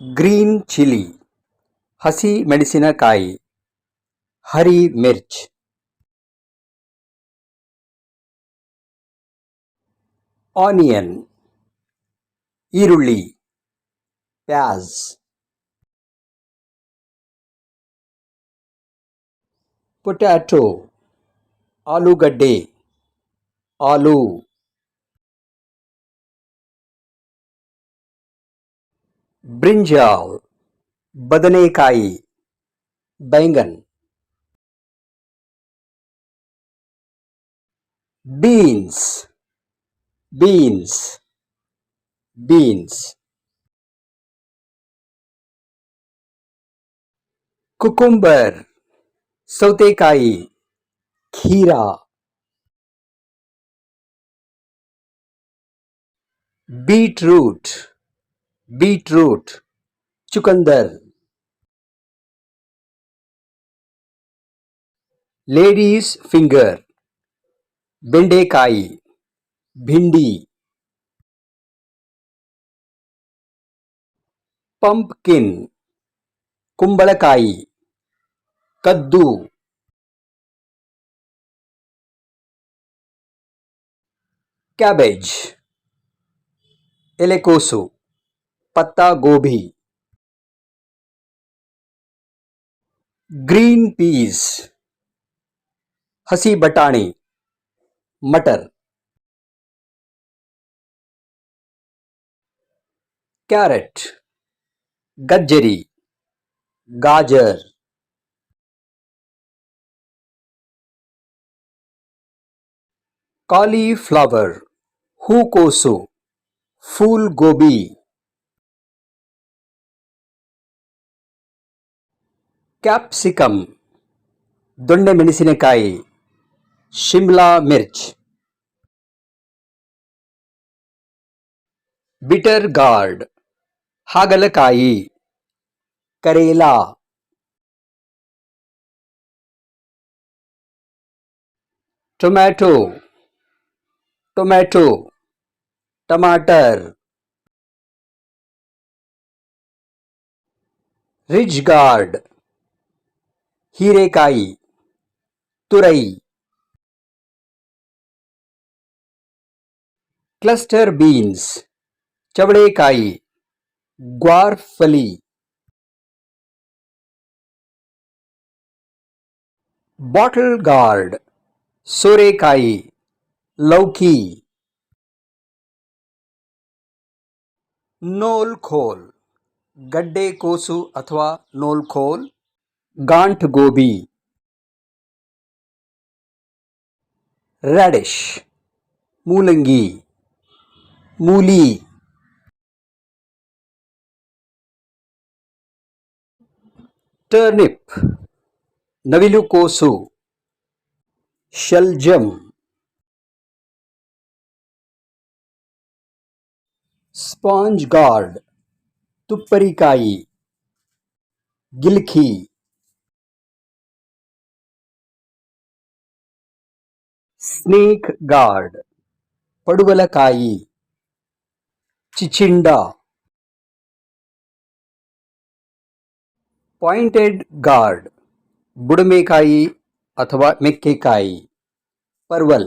Green chilli ಹಸಿ ಮೆಣಸಿನಕಾಯಿ ಹರಿ ಮಿರ್ಚ್ onion ಈರುಳ್ಳಿ ಪ್ಯಾಸ್ ಪೊಟ್ಯಾಟೊ ಆಲೂಗಡ್ಡೆ ಆಲೂ ब्रिंजाल बदनेकाई बैंगन। Beans beans beans. कुकुम्बर सौतेकाई खीरा। बीटरूट बीट्रूट चुकंदर। लेडीज़ फिंगर बेंडेकाई भिंडी। पंपकिन कुंबलकाई कद्दू। कैबेज एलेकोसू। पत्ता गोभी। ग्रीन पीस हसी बटाणी मटर। कैरेट गजरी गाजर। कॉलीफ्लावर हुकोसो। फूल गोभी ಕ್ಯಾಪ್ಸಿಕಮ್ ದೊಣ್ಣೆ ಮೆಣಸಿನಕಾಯಿ ಶಿಮ್ಲಾ ಮಿರ್ಚ್ ಬಿಟರ್ ಗಾರ್ಡ್ ಹಾಗಲಕಾಯಿ ಕರೇಲಾ ಟೊಮ್ಯಾಟೊ ಟೊಮ್ಯಾಟೊ ಟಮಾಟರ್ ರಿಜ್ ಗಾರ್ಡ್ ಹೀರೆಕಾಯಿ Thurai cluster beans ಚವಳೆಕಾಯಿ ಗ್ವಾರ್ಫಲಿ bottle guard ಸೋರೆಕಾಯಿ ಲೌಕಿ ನೋಲ್ ಖೋಲ್ ಗಡ್ಡೆ ಕೋಸು ಅಥವಾ ನೋಲ್ गांठ गोबी रॅडिश मुलंगी मुली। टर्निप नविलू कोसू शलजम। स्पॉन्ज गार्ड तुप्परिकाई गिलखी। स्नेक गार्ड पडवलकाई चिचिंडा पॉइंटेड गार्ड बुड़मेकाई अथवा मेक्केकाई परवल